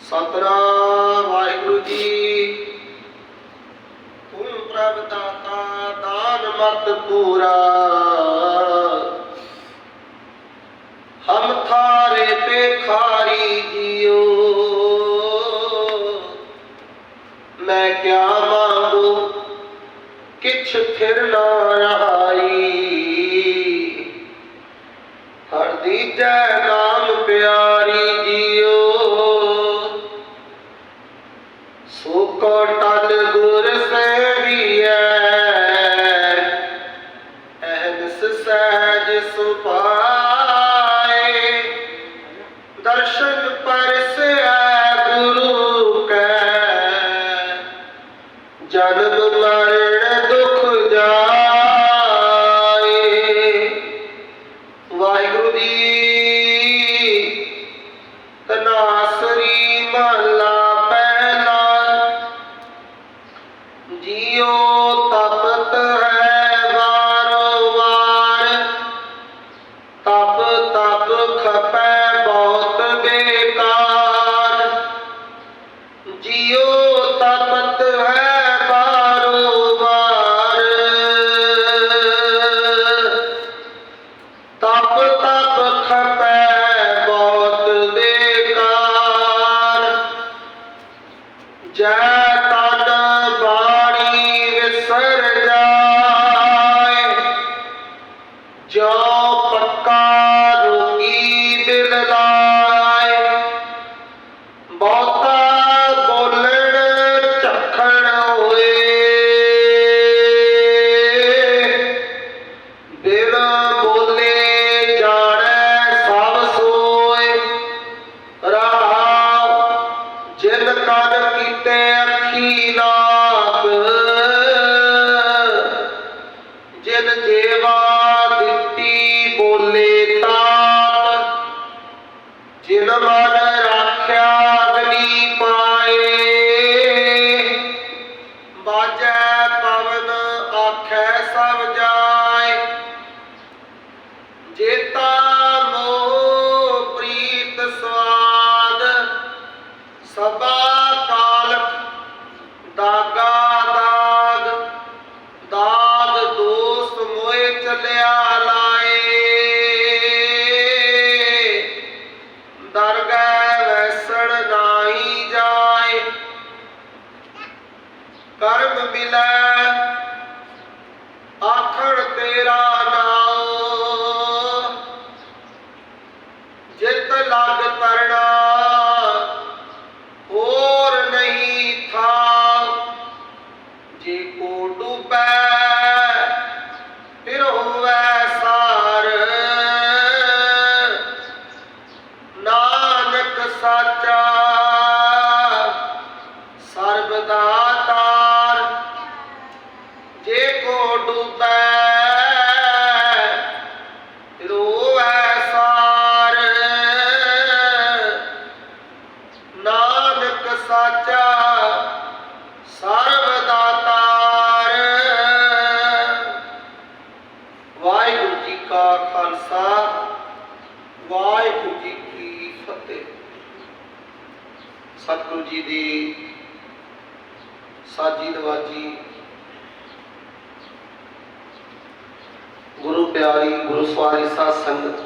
ਸਤਨਾਮ ਵਾਹਿਗੁਰੂ ਜੀ। ਤੁਮ ਪ੍ਰਭ ਦਾਤਾ, ਦਾਨ ਮਤ ਪੂਰਾ। ਹਮ ਥਾਰੇ ਪੇਖਾਰੀ ਜਿਉ ਮੈਂ ਕਿਆ ਮੰਗੂ, ਕਿਛ ਫਿਰ ਨਾ ਰਹਾਈ। ਹਰ ਦੀਜੈ ਨਾਮ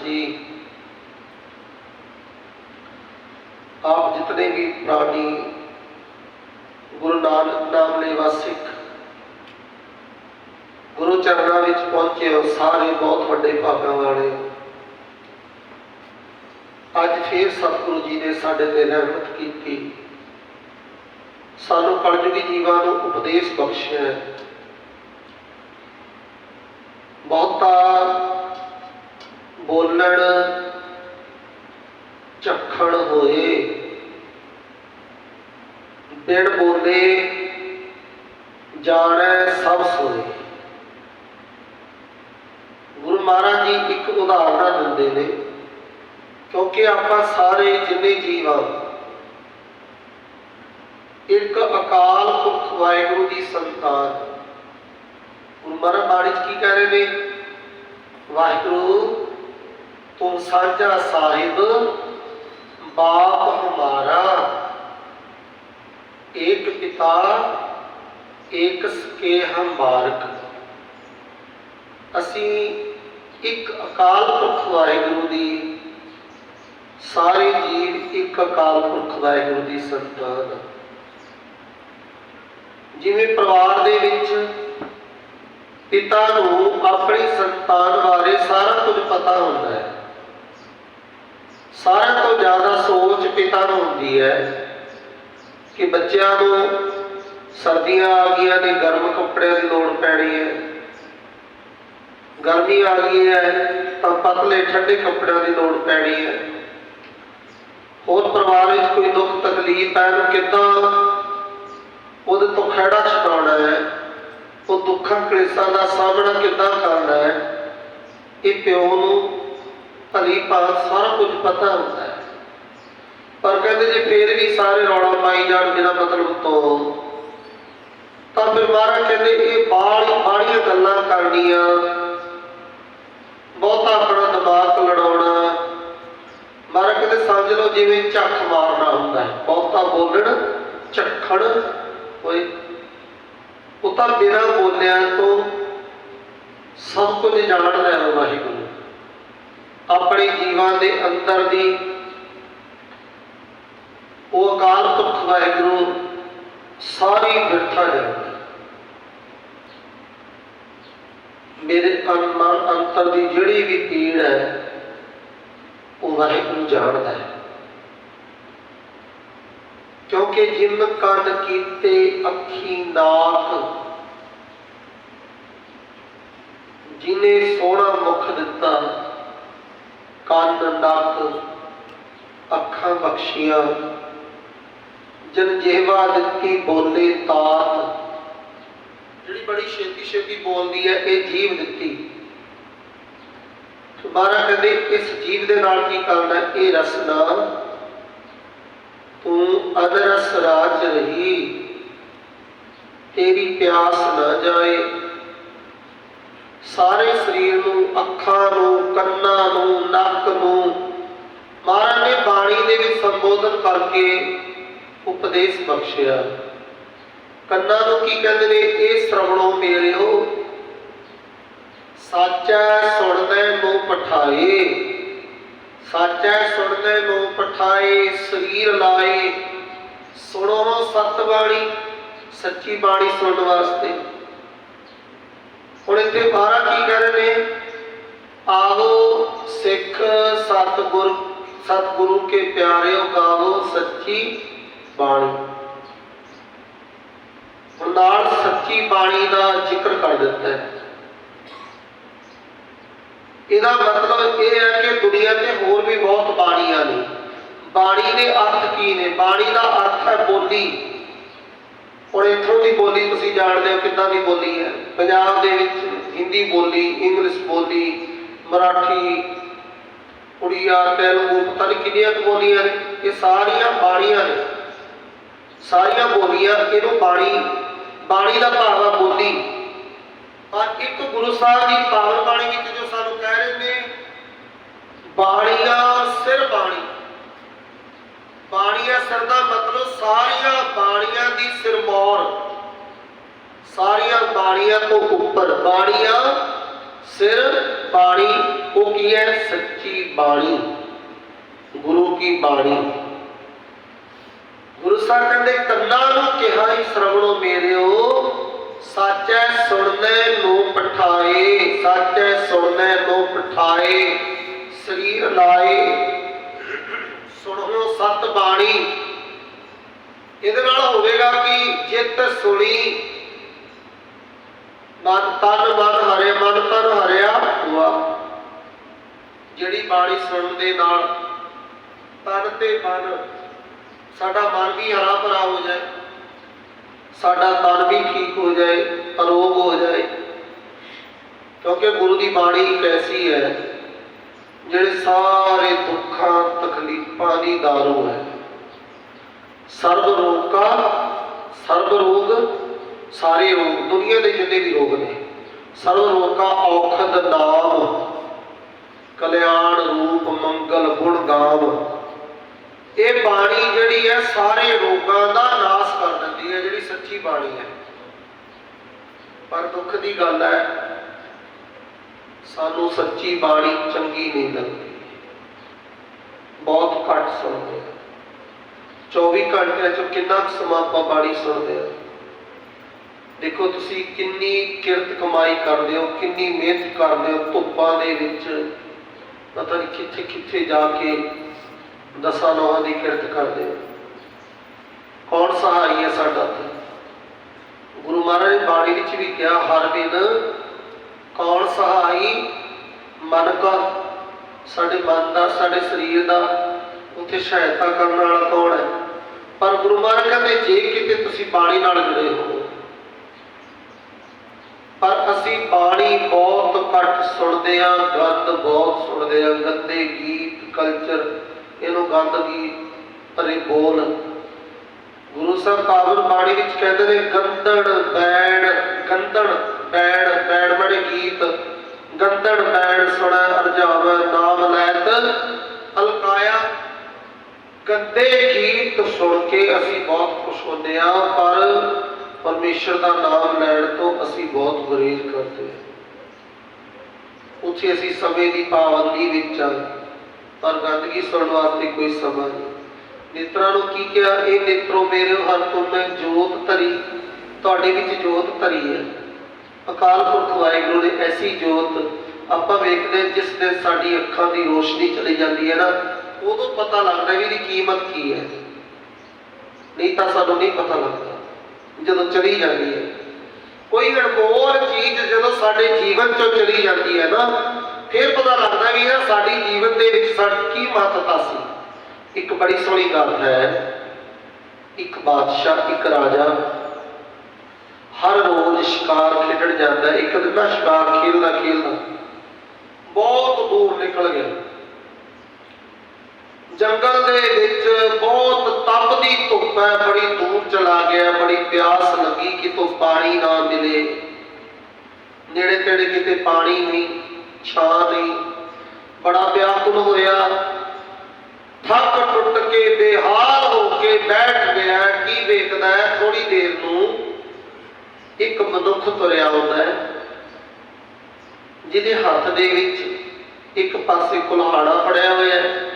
ਜੀ। ਆਪ ਜਿਤਨੇ ਵੀ ਪ੍ਰਾਣੀ ਗੁਰੂ ਨਾਨਕ ਨਾਮ ਲੈਵਾ ਸਿੱਖ। ਗੁਰੂ ਚਰਨਾਂ ਵਿੱਚ ਪਹੁੰਚੇ ਹੋ ਸਾਰੇ ਬਹੁਤ ਵੱਡੇ ਭਾਗਾਂ ਵਾਲੇ। ਅੱਜ ਫੇਰ ਸਤਿਗੁਰੂ ਜੀ ਨੇ ਸਾਡੇ ਤੇ ਰਹਿਮਤ ਕੀਤੀ। ਸਾਨੂੰ ਕਲਯੁਗੀ ਜੀਵਾਂ ਨੂੰ ਉਪਦੇਸ਼ ਬਖਸ਼ਿਆ ਬਹੁਤਾ ਬੋਲਣ ਚੱਖਣ ਹੋਏ। ਬਿਨ ਬੋਲੇ, ਜਾਣੈ ਸਭ ਸੋਏ। ਗੁਰੂ ਮਹਾਰਾਜ ਜੀ ਇੱਕ ਉਦਾਹਰਣ ਦਿੰਦੇ ਨੇ, ਕਿਉਂਕਿ ਆਪਾਂ ਸਾਰੇ ਜਿੰਨੇ ਜੀਵ ਹਾਂ ਇੱਕ ਅਕਾਲ ਪੁਰਖ ਵਾਹਿਗੁਰੂ ਦੀ ਸੰਤਾਨ। ਗੁਰੂ ਮਹਾਰਾਜ ਬਾਣੀ ਚ ਕੀ ਕਹਿ ਰਹੇ ਨੇ? ਵਾਹਿਗੁਰੂ ਤੂੰ ਸਾਂਝਾ ਸਾਹਿਬ, ਬਾਪ ਹਮਾਰਾ ਪਿਤਾ, ਏਕ ਸਕੇ ਹਮ ਬਾਰਕ ਅਸੀਂ ਇੱਕ ਅਕਾਲ ਪੁਰਖ ਵਾਹਿਗੁਰੂ ਦੀ, ਸਾਰੇ ਜੀਵ ਇੱਕ ਅਕਾਲ ਪੁਰਖ ਵਾਹਿਗੁਰੂ ਦੀ ਸੰਤਾਨ। ਜਿਵੇਂ ਪਰਿਵਾਰ ਦੇ ਵਿੱਚ ਪਿਤਾ ਨੂੰ ਆਪਣੀ ਸੰਤਾਨ ਬਾਰੇ ਸਾਰਾ ਕੁਝ ਪਤਾ ਹੁੰਦਾ ਹੈ ਸਾਰਿਆਂ ਤੋਂ ਜ਼ਿਆਦਾ ਸੋਚ ਪਿਤਾ ਨੂੰ ਹੁੰਦੀ ਹੈ ਕਿ ਬੱਚਿਆਂ ਨੂੰ ਸਰਦੀਆਂ ਆ ਗਈਆਂ ਨੇ, ਗਰਮ ਕੱਪੜਿਆਂ ਦੀ ਲੋੜ ਪੈਣੀ ਹੈ। ਗਰਮੀ ਆ ਗਈ ਹੈ, ਤਾਂ ਪਤਲੇ ਠੰਡੇ ਕੱਪੜਿਆਂ ਦੀ ਲੋੜ ਪੈਣੀ ਹੈ। ਹੋਰ ਪਰਿਵਾਰ ਵਿੱਚ ਕੋਈ ਦੁੱਖ ਤਕਲੀਫ ਹੈ ਨੂੰ ਕਿੱਦਾਂ ਉਹਦੇ ਤੋਂ ਖਹਿੜਾ ਛਡਾਉਣਾ ਹੈ? ਉਹ ਦੁੱਖਾਂ ਕਲੇਸ਼ਾਂ ਦਾ ਸਾਹਮਣਾ ਕਿੱਦਾਂ ਕਰਨਾ ਹੈ? ਇਹ ਪਿਓ ਨੂੰ ਭਲੀ ਭਾਂਤ ਸਾਰਾ ਕੁਝ ਪਤਾ ਹੁੰਦਾ ਹੈ। ਪਰ ਕਹਿੰਦੇ ਜੇ ਫੇਰ ਵੀ ਸਾਰੇ ਰੌਲਾ ਪਾਈ ਜਾਣ ਬਿਨਾਂ ਮਤਲਬ ਤੋਂ ਤਾਂ ਫਿਰ ਮਹਾਰਾਜ ਕਹਿੰਦੇ, ਇਹ ਬਾਹਲੀ ਬਾਹਲੀਆਂ ਗੱਲਾਂ ਕਰਨੀਆਂ। ਬਹੁਤਾ ਆਪਣਾ ਦਿਮਾਗ ਲੜਾਉਣਾ। ਮਹਾਰਾਜ ਕਹਿੰਦੇ, ਸਮਝ ਲਓ ਜਿਵੇਂ ਝੱਖ ਮਾਰਨਾ ਹੁੰਦਾ ਹੈ। ਬਹੁਤਾ ਬੋਲਣ, ਝੱਖਣ ਹੋਏ ਉਹ ਤਾਂ ਬਿਨਾਂ ਬੋਲਿਆ ਤੋਂ ਸਭ ਕੁਝ ਜਾਣਦਾ ਹੈ ਵਾਹਿਗੁਰੂ। ਆਪਣੇ ਜੀਵਾਂ ਦੇ ਅੰਦਰ ਦੀ ਉਹ ਅਕਾਲ ਪੁਰਖ ਵਾਹਿਗੁਰੂ ਸਾਰੀ ਬਿਰਥਾ ਜਾਣਦਾ ਮੇਰੇ ਤਨ ਅੰਤਰ ਦੀ ਜਿਹੜੀ ਵੀ ਪੀੜ ਹੈ, ਉਹ ਵਾਹਿਗੁਰੂ ਜਾਣਦਾ ਹੈ। ਕਿਉਂਕਿ ਜਿਨ ਕੰਨ ਕੀਤੇ ਅੱਖੀ ਨਾਕ, ਜਿਨੇ ਸੋਹਣਾ ਮੁਖ ਦਿੱਤਾ ਕੰਨ, ਨੱਕ, ਅੱਖਾਂ ਬਖਸ਼ੀਆਂ। ਜਨ ਜਿਹਵਾ ਦਿੱਤੀ ਬੋਲੇ ਤਾਤ। ਜਿਹੜੀ ਬੜੀ ਛੇਤੀ ਛੇਤੀ ਬੋਲਦੀ ਹੈ, ਇਹ ਜੀਵ ਦਿੱਤੀ। ਦੁਬਾਰਾ ਕਹਿੰਦੇ, ਇਸ ਜੀਵ ਦੇ ਨਾਲ ਕੀ ਕਰਨਾ ਹੈ? ਇਹ ਰਸਨਾ ਤੂੰ ਅਦਰਸ ਰਾਜ ਰਹੀ। ਤੇਰੀ ਪਿਆਸ ਨਾ ਜਾਏ। ਸਾਰੇ ਸਰੀਰ ਨੂੰ, ਅੱਖਾਂ ਨੂੰ, ਕੰਨਾਂ ਨੂੰ, ਨੱਕ ਨੂੰ ਮਹਾਰਾਜ ਨੇ ਬਾਣੀ ਦੇ ਵਿੱਚ ਸੰਬੋਧਨ ਕਰਕੇ ਉਪਦੇਸ਼ ਬਖਸ਼ਿਆ। ਕੰਨਾਂ ਨੂੰ ਕੀ ਕਹਿੰਦੇ ਨੇ? ਇਹ ਸ਼ਰਵਣੋ ਮੇਰਿਓ ਸਾਚਾ ਸੁਣਦੇ ਨੂੰ ਪਠਾਏ। ਸਾਚਾ ਸੁਣਦੇ ਨੂੰ ਪਠਾਏ, ਸਰੀਰ ਲਾਏ। ਸੁਣੋ ਸਤ ਬਾਣੀ ਸੱਚੀ ਬਾਣੀ ਸੁਣਨ ਵਾਸਤੇ। ਹੁਣ ਇੱਥੇ ਮਹਾਰਾਜ ਕੀ ਕਹਿ ਰਹੇ ਨੇ? ਆਹੋ ਸਿੱਖ ਸਤਗੁਰ, ਸਤਗੁਰੂ ਕੇ ਪਿਆਰਿਓ ਗਾਵੋ ਸੱਚੀ ਬਾਣੀ। ਹੁਣ ਨਾਲ ਸੱਚੀ ਬਾਣੀ ਦਾ ਜ਼ਿਕਰ ਕਰ ਦਿੱਤਾ ਹੈ। ਇਹਦਾ ਮਤਲਬ ਇਹ ਹੈ ਕਿ ਦੁਨੀਆ ਤੇ ਹੋਰ ਵੀ ਬਹੁਤ ਬਾਣੀਆਂ ਨੇ। ਬਾਣੀ ਦੇ ਅਰਥ ਕੀ ਨੇ? ਬਾਣੀ ਦਾ ਅਰਥ ਹੈ ਬੋਲੀ। ਹੁਣ ਇੱਥੋਂ ਦੀ ਬੋਲੀ ਤੁਸੀਂ ਜਾਣਦੇ ਹੋ ਕਿੱਦਾਂ ਦੀ ਬੋਲੀ ਹੈ? ਪੰਜਾਬ ਦੇ ਵਿੱਚ ਹਿੰਦੀ ਬੋਲੀ, ਇੰਗਲਿਸ਼ ਬੋਲੀ, ਮਰਾਠੀ, ਉੜੀਆ, ਤੇਲਗੂ, ਪਤਾ ਨਹੀਂ ਕਿੰਨੀਆਂ ਬੋਲੀਆਂ ਨੇ, ਇਹ ਸਾਰੀਆਂ ਬਾਣੀਆਂ ਨੇ। ਸਾਰੀਆਂ ਬੋਲੀਆਂ ਇਹਨੂੰ ਬਾਣੀ ਬਾਣੀ ਦਾ ਭਾਵ ਆ ਬੋਲੀ। ਪਰ ਇੱਕ ਗੁਰੂ ਸਾਹਿਬ ਦੀ ਪਾਵਨ ਬਾਣੀ ਵਿੱਚ ਜੋ ਸਾਨੂੰ ਕਹਿ ਰਹੇ ਨੇ, ਬਾਣੀਆਂ ਸਿਰ ਬਾਣੀਆਂ ਸਿਰ ਦਾ ਮਤਲਬ ਸਾਰੀਆਂ ਬਾਣੀਆਂ ਦੀ ਸਿਰਮੌਰ। ਸਾਰੀਆਂ ਬਾਣੀਆਂ ਤੋਂ ਉੱਪਰ। ਬਾਣੀਆਂ, ਸਿਰ, ਬਾਣੀ, ਉਹ ਕੀ ਹੈ? ਸੱਚੀ ਬਾਣੀ। ਗੁਰੂ ਕੀ ਬਾਣੀ। ਗੁਰੂ ਸਾਹਿਬ ਕਹਿੰਦੇ, ਕੰਨਾਂ ਨੂੰ ਕਿਹਾ ਹੀ ਸ਼ਰਵਣੋ ਮੇਰਿਓ, ਸਾਚੈ ਸੁਣਨੇ ਨੂੰ ਪਠਾਏ, ਸਾਚੈ ਸੁਣਨੇ ਨੂੰ ਪਠਾਏ, ਸਰੀਰ ਲਾਏ ਸੁਣੋ ਸਤ ਬਾਣੀ। ਇਹਦੇ ਨਾਲ ਹੋਵੇਗਾ ਕਿ ਜਿੱਤ ਸੁਣੀ, ਮਨ ਤਨ, ਮਨ ਹਰੇ ਮਨ ਤਨ ਹਰਿਆ ਹੁਆ ਜਿਹੜੀ ਬਾਣੀ ਸੁਣਨ ਦੇ ਨਾਲ ਤਨ ਤੇ ਮਨ, ਸਾਡਾ ਮਨ ਵੀ ਹਰਾ ਭਰਾ ਹੋ ਜਾਏ, ਸਾਡਾ ਤਨ ਵੀ ਠੀਕ ਹੋ ਜਾਏ ਅਰੋਗ ਹੋ ਜਾਏ। ਕਿਉਂਕਿ ਗੁਰੂ ਦੀ ਬਾਣੀ ਇੱਕ ਐਸੀ ਹੈ, ਜਿਹੜੇ ਸਾਰੇ ਦੁੱਖਾਂ ਤਕਲੀਫਾਂ ਦੀ ਦਾਰੂ ਹੈ। ਸਰਬ ਰੋਗ ਸਰਬ ਰੋਗ ਸਾਰੇ ਰੋਗ, ਦੁਨੀਆ ਦੇ ਜਿੰਨੇ ਵੀ ਰੋਗ ਨੇ, ਸਰਬ ਰੋਗ ਔਖਦ ਨਾਮ, ਕਲਿਆਣ ਰੂਪ ਮੰਗਲ ਗੁਣ ਗਾਮ। ਇਹ ਬਾਣੀ ਜਿਹੜੀ ਹੈ, ਸਾਰੇ ਰੋਗਾਂ ਦਾ ਨਾਸ਼ ਕਰ ਦਿੰਦੀ ਹੈ, ਜਿਹੜੀ ਸੱਚੀ ਬਾਣੀ ਹੈ। ਪਰ ਦੁੱਖ ਦੀ ਗੱਲ ਹੈ, ਸਾਨੂੰ ਸੱਚੀ ਬਾਣੀ ਚੰਗੀ ਨਹੀਂ ਲੱਗਦੀ। ਬਹੁਤ ਘੱਟ ਸੁਣਦੇ ਹਾਂ 24 ਘੰਟਿਆਂ ਚੋਂ ਕਿੰਨਾ ਕੁ ਸਮਾਂ ਆਪਾਂ ਬਾਣੀ ਸੁਣਦੇ ਹਾਂ ਦੇਖੋ, ਤੁਸੀਂ ਕਿੰਨੀ ਕਿਰਤ ਕਮਾਈ ਕਰਦੇ ਹੋ, ਕਿੰਨੀ ਮਿਹਨਤ ਕਰਦੇ ਹੋ, ਧੁੱਪਾਂ ਦੇ ਵਿੱਚ ਪਤਾ ਨਹੀਂ ਕਿੱਥੇ ਕਿੱਥੇ ਜਾ ਕੇ ਦਸਾਂ ਨੌਹਾਂ ਦੀ ਕਿਰਤ ਕਰਦੇ ਹੋ। ਕੌਣ ਸਹਾਈ ਹੈ ਸਾਡਾ ਤੇ ਗੁਰੂ ਮਹਾਰਾਜ ਨੇ ਬਾਣੀ ਵਿੱਚ ਵੀ ਕਿਹਾ, ਹਰ ਦਿਨ ਕੌਣ ਸਹਾਈ? ਮਨ ਕਾ ਸਾਡੇ ਮਨ ਦਾ, ਸਾਡੇ ਸਰੀਰ ਦਾ, ਉੱਥੇ ਸਹਾਇਤਾ ਕਰਨ ਵਾਲਾ ਕੌਣ ਹੈ? ਪਰ ਗੁਰੂ ਮਹਾਰਾਜ ਕਹਿੰਦੇ, ਜੇ ਕਿਤੇ ਤੁਸੀਂ ਬਾਣੀ ਨਾਲ ਜੁੜੇ ਹੋ, ਪਰ ਅਸੀਂ ਬਾਣੀ ਬਹੁਤ ਘੱਟ ਸੁਣਦੇ ਆ ਗੰਦ ਬਹੁਤ ਸੁਣਦੇ ਆ ਗੰਦੇ ਗੀਤ ਕਲਚਰ ਇਹਨੂੰ ਗੰਦ ਗੀਤ ਭਰੇ ਬੋਲ। ਗੁਰੂ ਸਾਹਿਬ ਪਾਵਨ ਬਾਣੀ ਵਿੱਚ ਕਹਿੰਦੇ ਨੇ ਗੰਦੜ ਬੈਣ ਗੰਦੜ ਬੈਣ ਬੈਣ ਬੜੇ ਗੀਤ। ਗੰਦੜ ਬੈਣ ਸੁਣੈ ਅਰਜਾਵ ਨਾਮ ਲੈਤ। ਅਲਕਾਇਆ, ਗੰਦੇ ਗੀਤ ਸੁਣ ਕੇ ਅਸੀਂ ਬਹੁਤ ਖੁਸ਼ ਹੁੰਦੇ ਆ ਪਰ ਪਰਮੇਸ਼ਰ ਦਾ ਨਾਮ ਲੈਣ ਤੋਂ ਅਸੀਂ ਬਹੁਤ ਗੁਰੇਜ਼ ਕਰਦੇ ਹਾਂ। ਉੱਥੇ ਅਸੀਂ ਸਮੇਂ ਦੀ ਪਾਬੰਦੀ ਵਿੱਚ ਆ ਪਰ ਗੰਦਗੀ ਸੁਣਨ ਵਾਸਤੇ ਕੋਈ ਸਮਾਂ ਨਹੀਂ। ਨੇਤਰਾਂ ਨੂੰ ਕੀ ਕਿਹਾ? ਇਹ ਨੇਤਰੋ ਮੇਰੇ ਹਰ ਤੁਮੇ ਜੋਤ ਧਰੀ, ਤੁਹਾਡੇ ਵਿੱਚ ਜੋਤ ਧਰੀ ਹੈ। ਅਕਾਲ ਪੁਰਖ ਵਾਹਿਗੁਰੂ ਨੇ ਐਸੀ ਜੋਤ ਆਪਾਂ ਵੇਖਦੇ ਜਿਸ ਦਿਨ ਸਾਡੀ ਅੱਖਾਂ ਦੀ ਰੋਸ਼ਨੀ ਚਲੀ ਜਾਂਦੀ ਹੈ ਨਾ, ਉਦੋਂ ਪਤਾ ਲੱਗਦਾ ਵੀ ਇਹਦੀ ਕੀਮਤ ਕੀ ਹੈ। ਨਹੀਂ ਤਾਂ ਸਾਨੂੰ ਨਹੀਂ ਪਤਾ ਲੱਗਦਾ, ਜਦੋਂ ਚਲੀ ਜਾਂਦੀ ਹੈ। ਕੋਈ ਅਣਮੋਲ ਚੀਜ਼ ਜਦੋਂ ਸਾਡੇ ਜੀਵਨ ਚੋਂ ਚਲੀ ਜਾਂਦੀ ਹੈ ਨਾ, ਫਿਰ ਪਤਾ ਲੱਗਦਾ ਵੀ ਇਹ ਸਾਡੀ ਜੀਵਨ ਦੇ ਵਿੱਚ ਸਾਡੀ ਕੀ ਮਹੱਤਤਾ ਸੀ। ਇੱਕ ਬੜੀ ਸੋਹਣੀ ਗੱਲ ਹੈ, ਇੱਕ ਬਾਦਸ਼ਾਹ, ਇੱਕ ਰਾਜਾ ਹਰ ਰੋਜ਼ ਸ਼ਿਕਾਰ ਖੇਡਣ ਜਾਂਦਾ ਇੱਕ ਦਿਨ ਨਾ ਸ਼ਿਕਾਰ ਖੇਲਦਾ ਖੇਲਦਾ ਬਹੁਤ ਦੂਰ ਨਿਕਲ ਗਿਆ। ਜੰਗਲ ਦੇ ਵਿੱਚ ਬਹੁਤ ਤਪਦੀ ਧੁੱਪ ਹੈ। ਬੜੀ ਦੂਰ ਚਲਾ ਗਿਆ। ਬੜੀ ਪਿਆਸ ਲੱਗੀ ਕਿਤੋਂ ਪਾਣੀ ਨਾ ਮਿਲੇ। ਨੇੜੇ ਤੇੜੇ ਕਿਤੇ ਪਾਣੀ ਨਹੀਂ, ਛਾਂ ਨਹੀਂ। ਬੜਾ ਵਿਆਕੁਲ ਹੋਇਆ। ਥੱਕ ਟੁੱਟ ਕੇ ਬੇਹਾਲ ਹੋ ਕੇ ਬੈਠ ਗਿਆ। ਕੀ ਵੇਖਦਾ ਥੋੜੀ ਦੇਰ ਨੂੰ ਇੱਕ ਮਨੁੱਖ ਤੁਰਿਆ ਆਉਂਦਾ ਹੈ, ਜਿਹਦੇ ਹੱਥ ਦੇ ਵਿੱਚ ਇੱਕ ਪਾਸੇ ਕੁਲਹਾੜਾ ਫੜਿਆ ਹੋਇਆ ਹੈ,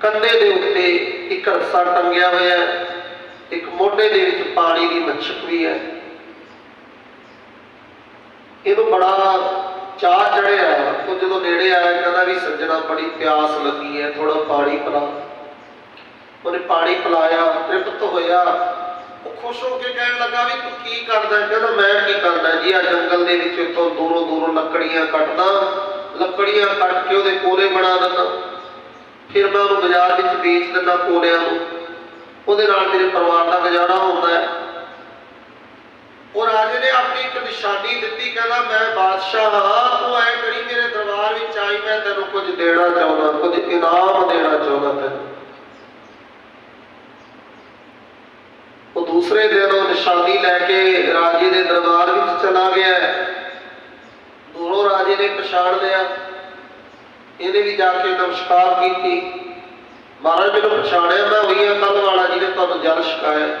ਕੰਧੇ ਦੇ ਉੱਤੇ ਇੱਕ ਰੱਸਾ ਟੰਗਿਆ ਹੋਇਆ ਹੈ, ਇੱਕ ਮੋਢੇ ਦੇ ਵਿੱਚ ਪਾਣੀ ਦੀ ਮੱਛਕ ਵੀ ਹੈ। ਇਹਨੂੰ ਬੜਾ ਚਾਹ ਚੜਿਆ ਉਹ ਜਦੋਂ ਨੇੜੇ ਆਇਆ, ਕਹਿੰਦਾ ਵੀ ਸੱਜਣਾ ਬੜੀ ਪਿਆਸ ਲੱਗੀ ਹੈ ਥੋੜਾ ਪਾਣੀ ਪਿਲਾ। ਉਹਨੇ ਪਾਣੀ ਪਿਲਾਇਆ, ਤ੍ਰਿਪਤ ਹੋਇਆ। ਉਹ ਖੁਸ਼ ਹੋ ਕੇ ਕਹਿਣ ਲੱਗਾ ਵੀ ਤੂੰ ਕੀ ਕਰਦਾ ਕਹਿੰਦਾ, ਮੈਂ ਕੀ ਕਰਦਾ ਜੀ ਆ ਜੰਗਲ ਦੇ ਵਿੱਚ ਇੱਥੋਂ ਦੂਰੋਂ ਦੂਰੋਂ ਲੱਕੜੀਆਂ ਕੱਟਦਾ, ਲੱਕੜੀਆਂ ਕੱਟ ਕੇ ਉਹਦੇ ਕੋਲੇ ਬਣਾ ਦਿੰਦਾ। ਫਿਰ ਮੈਂ ਉਹਨੂੰ ਬਾਜ਼ਾਰ ਵਿੱਚ ਵੇਚ ਦਿੰਦਾ ਕੋਲਿਆਂ ਨੂੰ। ਉਹਦੇ ਨਾਲ ਮੇਰੇ ਪਰਿਵਾਰ ਦਾ ਗੁਜ਼ਾਰਾ ਹੁੰਦਾ ਹੈ। ਉਹ ਰਾਜੇ ਨੇ ਆਪਣੀ ਇੱਕ ਨਿਸ਼ਾਨੀ ਦਿੱਤੀ, ਕਹਿੰਦਾ, ਮੈਂ ਬਾਦਸ਼ਾਹ ਹਾਂ, ਤੂੰ ਐ ਕਰੀ, ਮੇਰੇ ਦਰਬਾਰ ਵਿੱਚ ਆਈ, ਮੈਂ ਤੈਨੂੰ ਕੁਝ ਦੇਣਾ ਚਾਹੁੰਦਾ, ਕੁਝ ਇਨਾਮ ਦੇਣਾ ਚਾਹੁੰਦਾ ਤੈਨੂੰ ਉਹ ਦੂਸਰੇ ਦਿਨ ਉਹ ਨਿਸ਼ਾਨੀ ਲੈ ਕੇ ਰਾਜੇ ਦੇ ਦਰਬਾਰ ਵਿੱਚ ਚਲਾ ਗਿਆ। ਦੂਰੋਂ ਰਾਜੇ ਨੇ ਪਛਾਣ ਲਿਆ। ਇਹਨੇ ਵੀ ਜਾ ਕੇ ਨਮਸਕਾਰ ਕੀਤੀ। ਮਹਾਰਾਜ ਮੈਨੂੰ ਪਛਾਣਿਆ, ਮੈਂ ਉਹੀ ਹਾਂ ਕੱਲ ਵਾਲਾ ਜਿਹਨੇ ਤੁਹਾਨੂੰ ਜਲ ਛਕਾਇਆ।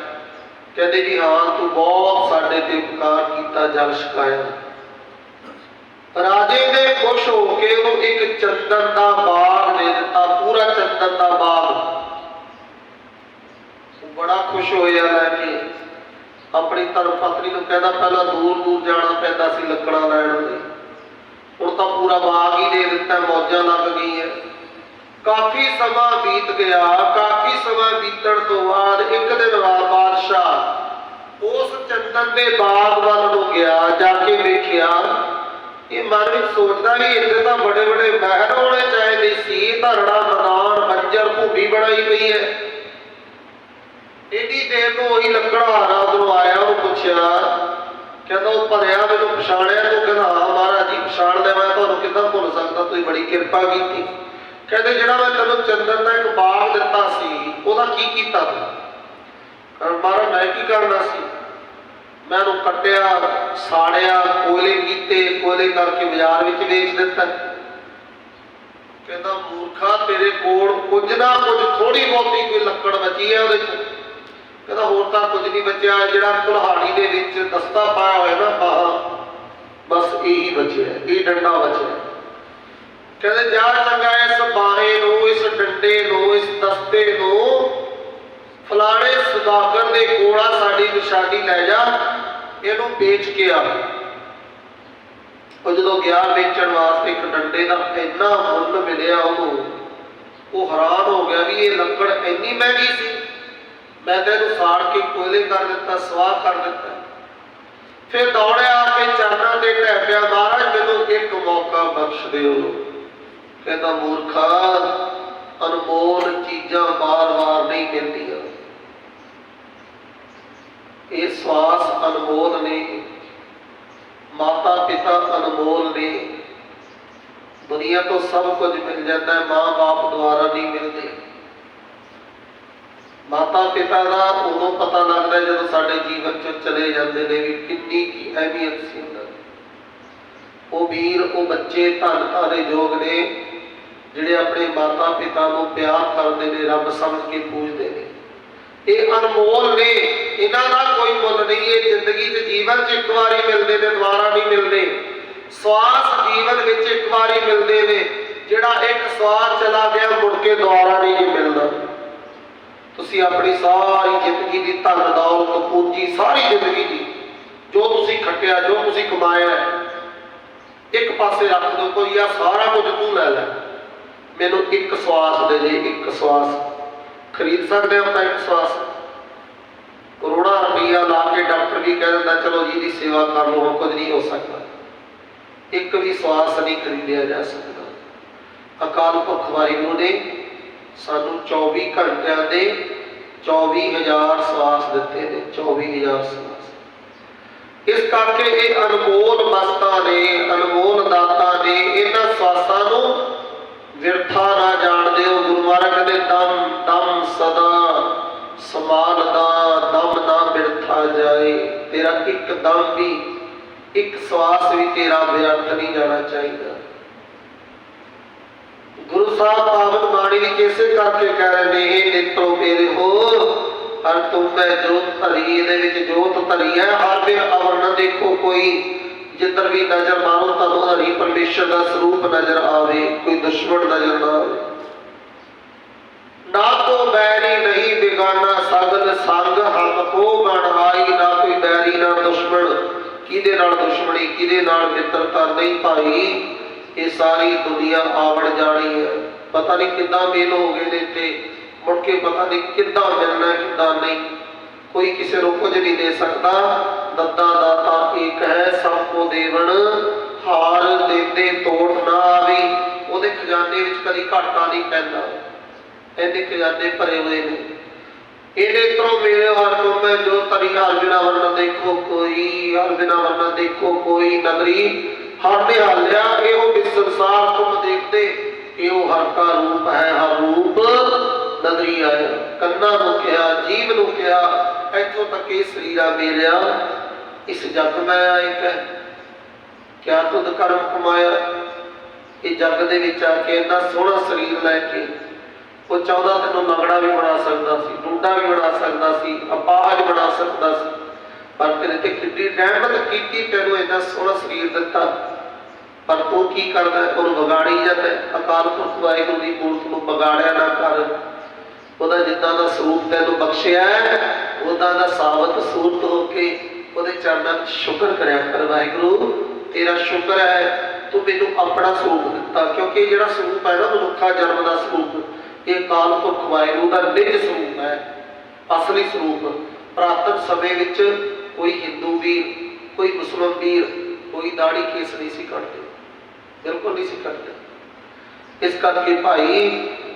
ਕਹਿੰਦੇ ਜੀ, ਹਾਂ, ਤੂੰ ਬਹੁਤ ਸਾਡੇ ਤੇ ਉਪਕਾਰ ਕੀਤਾ, ਜਲ ਛਕਾਇਆ। ਰਾਜੇ ਨੇ ਖੁਸ਼ ਹੋ ਕੇ ਉਹਨੂੰ ਇੱਕ ਚੰਦਨ ਦਾ ਬਾਗ ਦੇ ਦਿੱਤਾ, ਪੂਰਾ ਚੰਦਨ ਦਾ ਬਾਗ। ਬੜਾ ਖੁਸ਼ ਹੋਇਆ ਲੈ ਕੇ। ਆਪਣੀ ਧਰਮ ਪਤਨੀ ਨੂੰ ਕਹਿੰਦਾ ਪਹਿਲਾਂ ਦੂਰ ਦੂਰ ਜਾਣਾ ਪੈਂਦਾ ਸੀ ਲੱਕੜਾਂ ਲੈਣ ਲਈ। ਹੁਣ ਤਾਂ ਪੂਰਾ ਬਾਗ ਹੀ ਦੇ ਦਿੱਤਾ, ਮੌਜਾਂ ਲੱਗ ਗਈਆਂ। ਕਾਫੀ ਸਮਾਂ ਬੀਤ ਗਿਆ, ਕਾਫੀ ਸਮਾਂ ਬੀਤਣ ਤੋਂ ਬਾਅਦ ਇੱਕ ਦਿਨ ਬਾਅਦ ਬਾਦਸ਼ਾਹ ਉਸ ਚੰਦਨ ਦੇ ਬਾਗ ਵੱਲ ਨੂੰ ਗਿਆ, ਜਾ ਕੇ ਵੇਖਿਆ, ਇਹ ਮਨ ਵਿੱਚ ਸੋਚਦਾ ਵੀ ਇੱਥੇ ਤਾਂ ਬੜੇ ਬੜੇ ਮਹਿਲ ਹੋਣੇ ਚਾਹੀਦੇ ਸੀ ਧਰੜਾ ਮੈਦਾਨ ਬੰਜਰ ਭੂਮੀ ਬਣਾਈ ਪਈ ਹੈ। ਇਹਦੀ ਦੇਰ ਨੂੰ ਉਹੀ ਲੱਕੜਹਾਰਾ ਉਧਰੋਂ ਆਇਆ, ਉਹਨੂੰ ਪੁੱਛਿਆ, ਕਹਿੰਦਾ ਉਹ ਭਰਿਆ ਮੈਨੂੰ ਪਛਾਣਿਆ ਤੂੰ ਕਹਿੰਦਾ ਹਾਂ ਮਹਾਰਾਜ ਜੀ, ਪਛਾਣ ਲਿਆ ਮੈਂ, ਤੁਹਾਨੂੰ ਕਿੱਦਾਂ ਭੁੱਲ ਸਕਦਾ? ਤੁਸੀਂ ਬੜੀ ਕਿਰਪਾ ਕੀਤੀ। ਕਹਿੰਦੇ, ਜਿਹੜਾ ਮੈਂ ਤੈਨੂੰ ਚੰਦਨ ਦਾ ਇੱਕ ਬਾਗ ਦਿੱਤਾ ਸੀ, ਉਹਦਾ ਕੀ ਕੀਤਾ ਤੂੰ? ਕਹਿੰਦਾ ਮਹਾਰਾਜ, ਮੈਂ ਕੀ ਕਰਨਾ ਸੀ? ਮੈਂ ਉਹਨੂੰ ਕੱਟਿਆ, ਸਾੜਿਆ ਕੋਲੇ ਕੀਤੇ ਕੋਲੇ ਕਰਕੇ ਬਾਜ਼ਾਰ ਵਿੱਚ ਵੇਚ ਦਿੱਤਾ। ਕਹਿੰਦਾ, ਮੂਰਖਾ, ਤੇਰੇ ਕੋਲ ਕੁਝ ਨਾ ਕੁਝ ਥੋੜੀ ਬਹੁਤੀ ਕੋਈ ਲੱਕੜ ਬਚੀ ਹੈ ਉਹਦੇ ਚ। ਕਹਿੰਦਾ ਹੋਰ ਤਾਂ ਕੁਝ ਨਹੀਂ ਬਚਿਆ, ਜਿਹੜਾ ਕੁਲਹਾੜੀ ਦੇ ਵਿੱਚ ਦਸਤਾ ਪਾਇਆ ਹੋਇਆ ਨਾ ਬਾਹਾਂ ਬਸ ਇਹੀ ਬਚਿਆ, ਇਹ ਡੰਡਾ ਬਚਿਆ। ਕਹਿੰਦੇ ਜਾ ਚੰਗਾ ਇਸ ਬਾਹੇ ਨੂੰ, ਇਸ ਡੰਡੇ ਨੂੰ, ਇਸ ਦਸਤੇ ਨੂੰ, ਫਲਾਣੇ ਸੁਦਾਗਰ ਦੇ ਕੋਲਾ ਸਾਡੀ ਨਿਸ਼ਾਨੀ ਲੈ ਜਾ, ਇਹਨੂੰ ਵੇਚ ਕੇ ਆ। ਉਹ ਜਦੋਂ ਗਿਆ ਵੇਚਣ ਵਾਸਤੇ ਇੱਕ ਡੰਡੇ ਦਾ ਇੰਨਾ ਮੁੱਲ ਮਿਲਿਆ ਉਹਨੂੰ, ਉਹ ਹੈਰਾਨ ਹੋ ਗਿਆ ਵੀ ਇਹ ਲੱਕੜ ਇੰਨੀ ਮਹਿੰਗੀ ਸੀ। ਮੈਂ ਤਾਂ ਇਹਨੂੰ ਸਾੜ ਕੇ ਕੋਇਲੇ ਕਰ ਦਿੱਤਾ, ਸਵਾਹ ਕਰ ਦਿੱਤਾ। ਫਿਰ ਦੌੜਿਆ ਆ ਕੇ ਚਰਨਾਂ ਤੇ ਢਹਿ ਪਿਆ, ਮਹਾਰਾਜ, ਮੈਨੂੰ ਇੱਕ ਮੌਕਾ ਬਖਸ਼ ਦਿਓ। ਕਹਿੰਦਾ, ਮੂਰਖਾ, ਅਨਮੋਲ ਚੀਜ਼ਾਂ ਬਾਰ-ਬਾਰ ਨਹੀਂ ਮਿਲਦੀਆਂ। ਇਹ ਸਵਾਸ ਅਨਮੋਲ ਨੇ ਮਾਤਾ ਪਿਤਾ ਅਨਮੋਲ ਨੇ। ਦੁਨੀਆ ਤੋਂ ਸਭ ਕੁਝ ਮਿਲ ਜਾਂਦਾ ਹੈ, ਮਾਂ-ਬਾਪ ਦੁਆਰਾ ਨਹੀਂ ਮਿਲਦੇ। ਮਾਤਾ ਪਿਤਾ ਦਾ ਉਦੋਂ ਪਤਾ ਲੱਗਦਾ ਜਦੋਂ ਸਾਡੇ ਜੀਵਨ ਚੋਂ ਚਲੇ ਜਾਂਦੇ ਨੇ ਵੀ ਕਿੰਨੀ ਕੀ ਅਹਿਮੀਅਤ ਸੀ ਉਹਨਾਂ ਦੀ। ਉਹ ਵੀਰ, ਉਹ ਬੱਚੇ ਧੰਨ ਧਾਰੇ ਯੋਗ ਨੇ, ਜਿਹੜੇ ਆਪਣੇ ਮਾਤਾ ਪਿਤਾ ਨੂੰ ਪਿਆਰ ਕਰਦੇ ਨੇ, ਰੱਬ ਸਮਝ ਕੇ ਪੂਜਦੇ ਨੇ। ਇਹ ਅਨਮੋਲ ਨੇ, ਇਹਨਾਂ ਦਾ ਕੋਈ ਮੁੱਲ ਨਹੀਂ, ਇਹ ਜ਼ਿੰਦਗੀ 'ਚ ਜੀਵਨ 'ਚ ਇੱਕ ਵਾਰੀ ਮਿਲਦੇ ਨੇ, ਦੁਬਾਰਾ ਨਹੀਂ ਮਿਲਦੇ। ਸਵਾਸ ਜੀਵਨ ਵਿੱਚ ਇੱਕ ਵਾਰੀ ਮਿਲਦੇ ਨੇ, ਜਿਹੜਾ ਇੱਕ ਸਵਾਸ ਚਲਾ ਗਿਆ, ਮੁੜ ਕੇ ਦੁਬਾਰਾ ਨਹੀਂ ਮਿਲਦਾ। ਤੁਸੀਂ ਆਪਣੀ ਸਾਰੀ ਜ਼ਿੰਦਗੀ ਦੀ ਧਨ, ਦੌਲਤ, ਪੂੰਜੀ ਸਾਰੀ ਜ਼ਿੰਦਗੀ ਦੀ, ਜੋ ਤੁਸੀਂ ਖੱਟਿਆ, ਜੋ ਤੁਸੀਂ ਕਮਾਇਆ ਇੱਕ ਪਾਸੇ ਰੱਖ ਦਿਓ, ਕੋਈ ਆ, ਸਾਰਾ ਕੁਝ ਤੂੰ ਲੈ ਲੈ। ਮੈਨੂੰ ਇੱਕ ਸਵਾਸ ਦੇ ਦੇ, ਇੱਕ ਸਵਾਸ। ਖਰੀਦ ਸਕਦੇ ਹਾਂ ਆਪਾਂ ਇੱਕ ਸਵਾਸ। ਕਰੋੜਾਂ ਰੁਪਈਆ ਲਾ ਕੇ ਡਾਕਟਰ ਵੀ ਕਹਿ ਦਿੰਦਾ, ਚਲੋ ਜੀ ਦੀ ਸੇਵਾ ਕਰ ਲਓ, ਹੁਣ ਕੁਝ ਨਹੀਂ ਹੋ ਸਕਦਾ। ਇੱਕ ਵੀ ਸਵਾਸ ਨਹੀਂ ਖਰੀਦਿਆ ਜਾ ਸਕਦਾ। ਅਕਾਲ ਪੁਰਖ ਵਾਹਿਗੁਰੂ ਨੇ ਸਾਨੂੰ 24 ਘੰਟਿਆਂ ਦੇ 24000 ਸਵਾਸ ਦਿੱਤੇ ਨੇ 24000 ਸਵਾਸ। ਇਸ ਕਰਕੇ ਇਹ ਅਨਮੋਲ ਮਸਤਾਂ ਨੇ, ਅਨਮੋਲ ਦਾਤਾ ਨੇ ਇਹਨਾਂ ਸਵਾਸਾਂ ਨੂੰ ਵਿਰਥਾ ਨਾ ਜਾਣ ਦਿਓ। ਗੁਰੂ ਮਹਾਰਾਜ ਦੇ ਦਮ ਦਮ ਸਦਾ ਸਮਾਨ ਦਾ, ਦਮ ਨਾ ਵਿਰਥਾ ਜਾਏ। ਤੇਰਾ ਇੱਕ ਦਮ ਵੀ, ਇੱਕ ਸਵਾਸ ਵੀ ਤੇਰਾ ਵਿਅਰਥ ਨਹੀਂ ਜਾਣਾ ਚਾਹੀਦਾ। ਗੁਰੂ ਪਾਵਨ ਬਾਣੀ ਵਿੱਚ ਇਸੇ ਕਰਕੇ ਕਹਿ ਰਹੇ ਨੇ ਇਹ ਨਿਤੋ ਮੇਰੇ ਹੋ ਹਰ ਤੁਮ ਮੈਂ ਜੋਤ ਧਰੀ, ਇਹਦੇ ਵਿੱਚ ਜੋਤ ਧਰੀ ਹੈ। ਹਰ ਵੇ ਅਵਰ ਨਾ ਦੇਖੋ ਕੋਈ, ਜਿੱਧਰ ਵੀ ਨਜ਼ਰ ਮਾਰੋ ਤੁਹਾਨੂੰ ਹਰੀ ਪਰਮੇਸ਼ਰ ਦਾ ਸਰੂਪ ਨਜ਼ਰ ਆਵੇ, ਕੋਈ ਦੁਸ਼ਮਣ ਨਜ਼ਰ ਨਾ ਆਵੇ। ਨਾ ਕੋ ਬੈਰੀ ਨਹੀਂ ਬਿਗਾਨਾ ਸਗਲ ਸੰਗ ਹਮ ਕੋ ਬਣਾਈ ਨਾ ਕੋਈ ਬੈਰੀ, ਨਾ ਦੁਸ਼ਮਣ। ਕਿਹਦੇ ਨਾਲ ਦੁਸ਼ਮਣੀ, ਕਿਹਦੇ ਨਾਲ ਮਿੱਤਰਤਾ ਨਹੀਂ ਭਾਈ? ਇਹ ਸਾਰੀ ਦੁਨੀਆ ਆਵੜ ਜਾਣੀ ਹੈ। ਪਤਾ ਨਹੀਂ ਕਿੱਦਾਂ ਮੇਲ ਹੋ ਗਏ ਨੇ ਤੇ ਮੁੜ ਕੇ ਪਤਾ ਨਹੀਂ ਕਿੱਦਾਂ ਮਿਲਣਾ, ਕਿੱਦਾਂ ਨਹੀਂ। ਕੋਈ ਕਿਸੇ ਨੂੰ ਕੁਝ ਨਹੀਂ ਦੇ ਸਕਦਾ। ਦੱਦਾ ਦਾਤਾ ਏਕ ਹੈ ਸਭ ਕੋ ਦੇਵਨ ਹਾਰ ਦੇਂਦੇ ਤੋੜ ਨਾ ਆਵੇ। ਉਹਦੇ ਖਜ਼ਾਨੇ ਵਿੱਚ ਕਦੀ ਘਾਟਾ ਨਹੀਂ ਪੈਂਦਾ। ਇਹਦੇ ਖਜ਼ਾਨੇ ਭਰੇ ਹੋਏ ਨੇ। ਇਹਦੇ ਤੋਂ ਮੇਰੇ ਹਰ ਮੈਂ ਜੋ ਤਰੀ ਹਰ ਬਿਨਾ ਵਰਨਾ ਦੇਖੋ, ਕੋਈ ਅਰਜਨਾ ਬਿਨਾ ਵਰਨਾ ਦੇਖੋ, ਕੋਈ ਨਗਰੀ। ਹਰ ਨੇ ਹਾਲਿਆ ਇਹੋ ਵੀ ਤੁਮ ਦੇਖਦੇ। ਇਹੋ ਹਰ ਕਾ ਰੂਪ ਹੈ ਹਰ ਰੂਪ? ਨਗਰੀ ਆਇਆ ਕੰਨਾਂ ਨੂੰ ਕਿਹਾ, ਜੀਵ ਨੂੰ ਕਿਹਾ, ਇੱਥੋਂ ਤੱਕ ਇਹ ਸਰੀਰਾ ਮੇਰਿਆ। ਇਸ ਜਗ ਮੈਂ ਆਇ ਕੈ ਕਿਆ ਤੁਧ ਕਰਮ ਕਮਾਇਆ? ਇਹ ਜਗ ਦੇ ਵਿੱਚ ਆ ਕੇ ਇੰਨਾ ਸੋਹਣਾ ਸਰੀਰ ਲੈ ਕੇ, ਉਹ ਚਾਹੁੰਦਾ ਤੈਨੂੰ ਲੰਗੜਾ ਵੀ ਬਣਾ ਸਕਦਾ ਸੀ ਡੁੰਡਾ ਵੀ ਬਣਾ ਸਕਦਾ ਸੀ, ਅਪਾਹਜ ਬਣਾ ਸਕਦਾ ਸੀ। ਪਰ ਤੇਰੇ ਤੇ ਕਿੰਨੀ ਰਹਿਮਤ ਕੀਤੀ, ਤੈਨੂੰ ਇੰਨਾ ਸੋਹਣਾ ਸਰੀਰ ਦਿੱਤਾ। ਪਰ ਤੂੰ ਕੀ ਕਰਦਾ? ਉਹਨੂੰ ਵਿਗਾੜੀ ਜਾਂਦਾ ਅਕਾਲ ਪੁਰਖ ਵਾਹਿਗੁਰੂ ਦੀ ਮੂਰਤ ਨੂੰ ਵਿਗਾੜਿਆ ਨਾ ਕਰ। ਉਹਦਾ ਜਿੱਦਾਂ ਦਾ ਸਰੂਪ ਤੈਨੂੰ ਬਖਸ਼ਿਆ ਉਹਦਾ ਦਾ ਸਾਬਤ ਸੂਰਤ ਹੋ ਕੇ ਉਹਦੇ ਚਰਨਾਂ 'ਚ ਸ਼ੁਕਰ ਕਰਿਆ ਕਰ ਵਾਹਿਗੁਰੂ। ਤੇਰਾ ਸ਼ੁਕਰ ਹੈ, ਤੂੰ ਮੈਨੂੰ ਆਪਣਾ ਸਰੂਪ ਦਿੱਤਾ। ਕਿਉਂਕਿ ਜਿਹੜਾ ਸਰੂਪ ਹੈ ਨਾ, ਮਨੁੱਖਾ ਜਨਮ ਦਾ ਸਰੂਪ, ਇਹ ਅਕਾਲ ਪੁਰਖ ਵਾਹਿਗੁਰੂ ਦਾ ਨਿਜ ਸਰੂਪ ਹੈ। ਅਸਲੀ ਸਰੂਪ। ਪ੍ਰਾਤਨ ਸਮੇਂ ਵਿੱਚ ਕੋਈ ਹਿੰਦੂ ਵੀਰ, ਕੋਈ ਮੁਸਲਮਾਨ ਵੀਰ, ਕੋਈ ਦਾੜੀ ਕੇਸ ਨਹੀਂ ਸੀ ਕੱਟਦੇ ਬਿਲਕੁਲ ਨਹੀਂ ਸੀ ਕੱਟਦੇ। ਇਸ ਕਰਕੇ ਭਾਈ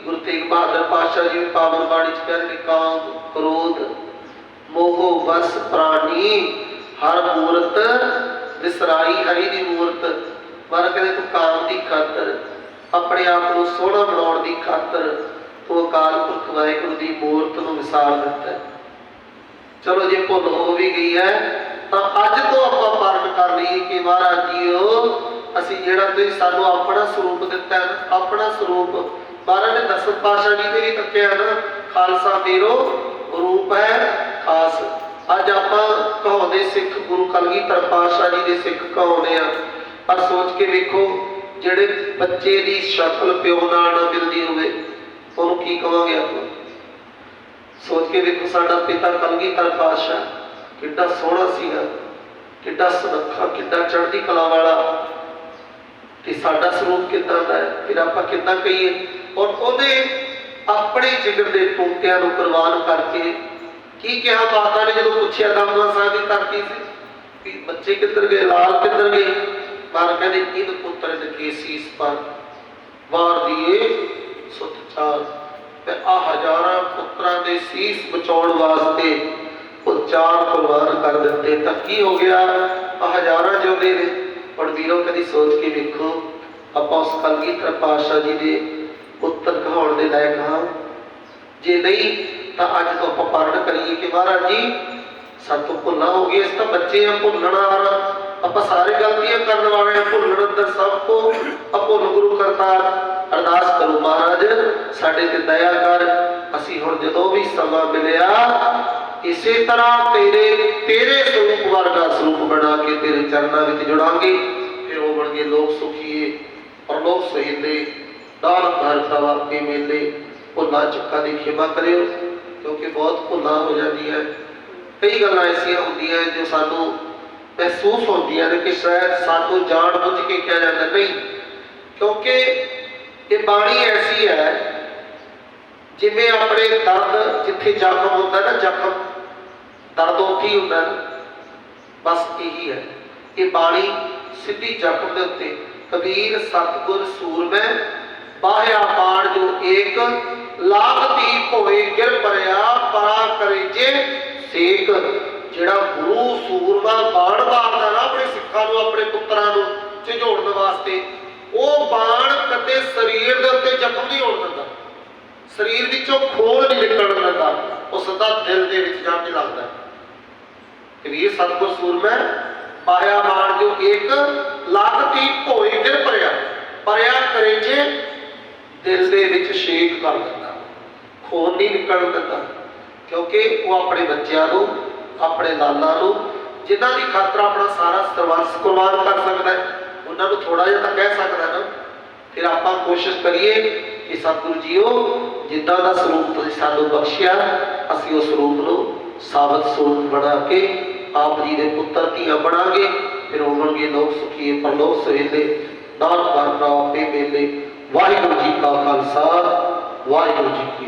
ਗੁਰੂ ਤੇਗ ਬਹਾਦਰ ਪਾਤਸ਼ਾਹ ਜੀ ਪਾਵਨ ਬਾਣੀ ਚ ਕਹਿੰਦੇ ਕਾਮ ਕ੍ਰੋਧ, ਮੋਹ, ਵਸ, ਪ੍ਰਾਣੀ, ਹਰ ਮੂਰਤ ਵਿਸਰਾਈ ਹਰੀ ਦੀ ਮੂਰਤ। ਪਰ ਕਹਿੰਦੇ ਤੂੰ ਕਾਮ ਦੀ ਖਾਤਰ, ਆਪਣੇ ਆਪ ਨੂੰ ਸੋਹਣਾ ਬਣਾਉਣ ਦੀ ਖਾਤਰ ਤੂੰ ਅਕਾਲ ਪੁਰਖ ਵਾਹਿਗੁਰੂ ਦੀ ਮੂਰਤ ਨੂੰ ਵਿਸਾਰ ਦਿੱਤਾ ਚਲੋ ਜੇ ਭੁੱਲ ਹੋ ਵੀ ਗਈ ਹੈ, ਤਾਂ ਅੱਜ ਤੋਂ ਆਪਾਂ ਪਰਨ ਕਰ ਲਈਏ ਕਿ ਮਹਾਰਾਜ ਜੀਓ ਅਸੀਂ ਜਿਹੜਾ ਤੁਸੀਂ ਸਾਨੂੰ ਆਪਣਾ ਸਰੂਪ ਦਿੱਤਾ ਹੈ ਆਪਣਾ ਸਰੂਪ ਮਹਾਰਾਜ ਨੇ ਦਸਮ ਪਾਤਸ਼ਾਹ ਜੀ ਦੇ ਵੀ ਤੱਕਿਆ ਨਾ, ਖਾਲਸਾ ਮੇਰੋ ਰੂਪ ਹੈ ਖਾਸ। ਅੱਜ ਆਪਾਂ ਕਹਾਉਂਦੇ ਸਿੱਖ ਗੁਰੂ ਕਲਗੀਧਰ ਪਾਤਸ਼ਾਹ ਜੀ ਦੇ ਸਿੱਖ ਕਹਾਉਂਦੇ ਆ ਪਰ ਸੋਚ ਕੇ ਵੇਖੋ, ਜਿਹੜੇ ਬੱਚੇ ਦੀ ਸ਼ਕਲ ਪਿਓ ਨਾਲ ਨਾ ਮਿਲਦੀ ਹੋਵੇ, ਉਹਨੂੰ ਕੀ ਕਹਾਂਗੇ ਆਪਾਂ? ਸੋਚ ਕੇ ਵੇਖੋ ਸਾਡਾ ਪਿਤਾ ਕਲਗੀਧਰ ਪਾਤਸ਼ਾਹ ਕਿੱਡਾ ਸੋਹਣਾ ਸੀਗਾ, ਕਿੱਡਾ ਸੁਨੱਖਾ, ਕਿੱਡਾ ਚੜ੍ਹਦੀ ਕਲਾ ਵਾਲਾ। ਕਿ ਸਾਡਾ ਸਰੂਪ ਕਿੱਦਾਂ ਦਾ ਹੈ, ਫਿਰ ਆਪਾਂ ਕਿੱਦਾਂ ਕਹੀਏ? ਔਰ ਉਹਦੇ ਆਪਣੇ ਜਿਗਰ ਦੇ ਟੋਟਿਆਂ ਨੂੰ ਕੁਰਬਾਨ ਕਰਕੇ ਕੀ ਕਿਹਾ ਮਾਤਾ ਨੇ ਜਦੋਂ ਪੁੱਛਿਆ ਦਮਦਮਾ ਸਾਹਿਬ ਦੀ ਧਰਤੀ ਸੀ ਵੀ ਬੱਚੇ ਕਿੱਧਰ ਗਏ, ਲਾਲ ਕਿੱਧਰ ਗਏ? ਮਾਰ ਕਹਿੰਦੇ ਇਨ ਪੁੱਤਰ ਦੇ ਕੇਸੀਸ ਪਰ ਵਾਰ ਦੀਏ ਸੁਤ ਚਾਰ ਤੇ ਆ ਹਜ਼ਾਰਾਂ ਪੁੱਤਰਾਂ ਦੇ ਸੀਸ ਬਚਾਉਣ ਵਾਸਤੇ ਉਹ ਚਾਰ ਕੁਰਬਾਨ ਕਰ ਦਿੱਤੇ। ਤਾਂ ਕੀ ਹੋ ਗਿਆ? ਆ ਹਜ਼ਾਰਾਂ ਜਿਉਂਦੇ ਨੇ। ਪਰ ਵੀਰੋ, ਕਦੀ ਸੋਚ ਕੇ ਵੇਖੋ, ਆਪਾਂ ਉਸ ਕਲਗੀਧਰ ਪਾਤਸ਼ਾਹ ਜੀ ਦੇ ਪੁੱਤਰ ਕਹਾਉਣ ਦੇ ਲਾਇਕ ਹਾਂ। ਜੇ ਨਹੀਂ, ਤਾਂ ਅੱਜ ਤੋਂ ਆਪਾਂ ਪਾਰਣ ਕਰੀਏ ਕਿ ਮਹਾਰਾਜ ਜੀ ਸਾਤੋਂ ਭੁੱਲਾਂ ਹੋ ਗਈ ਇਸ ਤਾਂ ਬੱਚੇ ਆ ਭੁੱਲਣ ਵਾਲਾ ਆਪਾਂ ਸਾਰੇ ਗਲਤੀਆਂ ਕਰਨ ਵਾਲੇ ਆ ਭੁੱਲਣ ਅੰਦਰ ਸਭ ਕੋ ਅਪੁੱਲ ਗੁਰੂ ਕਰਤਾਰ, ਅਰਦਾਸ ਕਰੋ ਮਹਾਰਾਜ, ਸਾਡੇ ਤੇ ਦਇਆ ਕਰ। ਅਸੀਂ ਹੁਣ ਜਦੋਂ ਵੀ ਸਮਾਂ ਮਿਲਿਆ ਇਸੇ ਤਰ੍ਹਾਂ ਤੇਰੇ ਤੇਰੇ ਸਰੂਪ ਵਰਗਾ ਸਰੂਪ ਬਣਾ ਕੇ ਤੇਰੇ ਚਰਨਾਂ ਵਿੱਚ ਜੁੜਾਂਗੇ। ਫਿਰ ਉਹ ਬਣ ਲੋਕ ਸੁਖੀਏ ਪਰਲੋਕ ਸਹਿੰਦੇ, ਦਾਨ ਘਰ ਤਵਾਪੇ ਮੇਲੇ। ਭੁੱਲਾਂ ਚੁੱਕਾਂ ਦੀ ਖਿਮਾ ਕਰਿਓ, ਕਿਉਂਕਿ ਬਹੁਤ ਭੁੱਲਾਂ ਹੋ ਜਾਂਦੀਆਂ ਕਈ ਗੱਲਾਂ ਐਸੀਆਂ ਹੁੰਦੀਆਂ ਜੋ ਸਾਨੂੰ ਮਹਿਸੂਸ ਹੁੰਦੀਆਂ ਨੇ ਕਿ ਸ਼ਾਇਦ ਸਾਨੂੰ ਜਾਣ ਬੁੱਝ ਕੇ ਕਿਹਾ ਜਾਂਦਾ, ਨਹੀਂ। ਕਿਉਂਕਿ ਇਹ ਬਾਣੀ ਐਸੀ ਹੈ, ਜਿਵੇਂ ਆਪਣੇ ਦਰਦ ਜਿੱਥੇ ਜ਼ਖਮ ਹੁੰਦਾ ਨਾ ਜ਼ਖਮ ਦਰਦ ਉੱਥੇ ਹੁੰਦਾ ਨਾ? ਬਸ ਇਹੀ ਹੈ ਇਹ ਬਾਣੀ ਸਿੱਧੀ ਜ਼ਖਮ ਦੇ ਉੱਤੇ ਕਬੀਰ, ਸਤਗੁਰ, ਸੂਰਮੈ, ਬਾਹਿਆ ਬਾਣ ਜੋ ਏਕ ਲਾਗਤੀ ਭੋਏ ਗਿਰ ਪਰਿਆ ਪਰਾ ਕਰੇ ਜੇ ਸੇਕ। ਜਿਹੜਾ ਗੁਰੂ ਸੂਰਮਾ ਬਾਣ ਮਾਰਦਾ ਨਾ ਆਪਣੇ ਸਿੱਖਾਂ ਨੂੰ, ਆਪਣੇ ਪੁੱਤਰਾਂ ਨੂੰ ਝਿਜੋੜਨ ਵਾਸਤੇ, ਉਹ ਬਾਣ ਕਦੇ ਸਰੀਰ ਦੇ ਉੱਤੇ ਜ਼ਖਮ ਨਹੀਂ ਹੋਣ ਦਿੰਦਾ। ਸਰੀਰ ਵਿੱਚੋਂ ਖੋਲ ਨਹੀਂ ਨਿਕਲਣ ਦਿੰਦਾ। ਉਹ ਸਦਾ ਦਿਲ ਦੇ ਵਿੱਚ ਜਾ ਕੇ ਲੱਗਦਾ। ਹੈ ਕਬੀਰ ਸਤਗੁਰ ਸੂਰਮੈ ਪਾਇਆ ਬਾਣ ਜੋ ਇੱਕ ਲਾਗਤੀ ਭੋਏ ਗਿਰ ਪਰਿਆ। ਪਰਿਆ ਕਰੇ ਦਿਲ ਦੇ ਵਿੱਚ ਸ਼ੇਕ ਕਰ ਦਿੰਦਾ। ਖੂਨ ਨਹੀਂ ਨਿਕਲਣ ਦਿੰਦਾ, ਕਿਉਂਕਿ ਉਹ ਆਪਣੇ ਬੱਚਿਆਂ ਨੂੰ, ਆਪਣੇ ਲਾਲਾਂ ਨੂੰ, ਜਿਨ੍ਹਾਂ ਦੀ ਖਾਤਰ ਆਪਣਾ ਸਾਰਾ ਸਰਵੰਸ ਕੁਰਬਾਨ ਕਰ ਸਕਦਾ ਉਹਨਾਂ ਨੂੰ ਥੋੜਾ ਜਿਹਾ ਤਾਂ ਕਹਿ ਸਕਦਾ ਨਾ। ਫਿਰ ਆਪਾਂ ਕੋਸ਼ਿਸ਼ ਕਰੀਏ ਕਿ ਸਤਿਗੁਰੂ ਜੀਓ, ਜਿੱਦਾਂ ਦਾ ਸਰੂਪ ਤੁਸੀਂ ਸਾਨੂੰ ਬਖਸ਼ਿਆ, ਅਸੀਂ ਉਸ ਸਰੂਪ ਨੂੰ ਸਾਬਤ ਸਰੂਪ ਬਣਾ ਕੇ ਆਪ ਜੀ ਦੇ ਪੁੱਤਰ ਧੀਆਂ ਬਣਾਂਗੇ, ਫਿਰ ਹੋਣਗੇ ਲੋਕ ਸੁਖੀ ਪਰਲੋਕ ਸੋਹਿੰਦੇ ਨਾਮ ਕਰਨਾ ਆਪੇ ਮੇਲੇ। ਵਾਹਿਗੁਰੂ ਜੀ ਕਾ ਖਾਲਸਾ, ਵਾਹਿਗੁਰੂ ਜੀ ਕੀ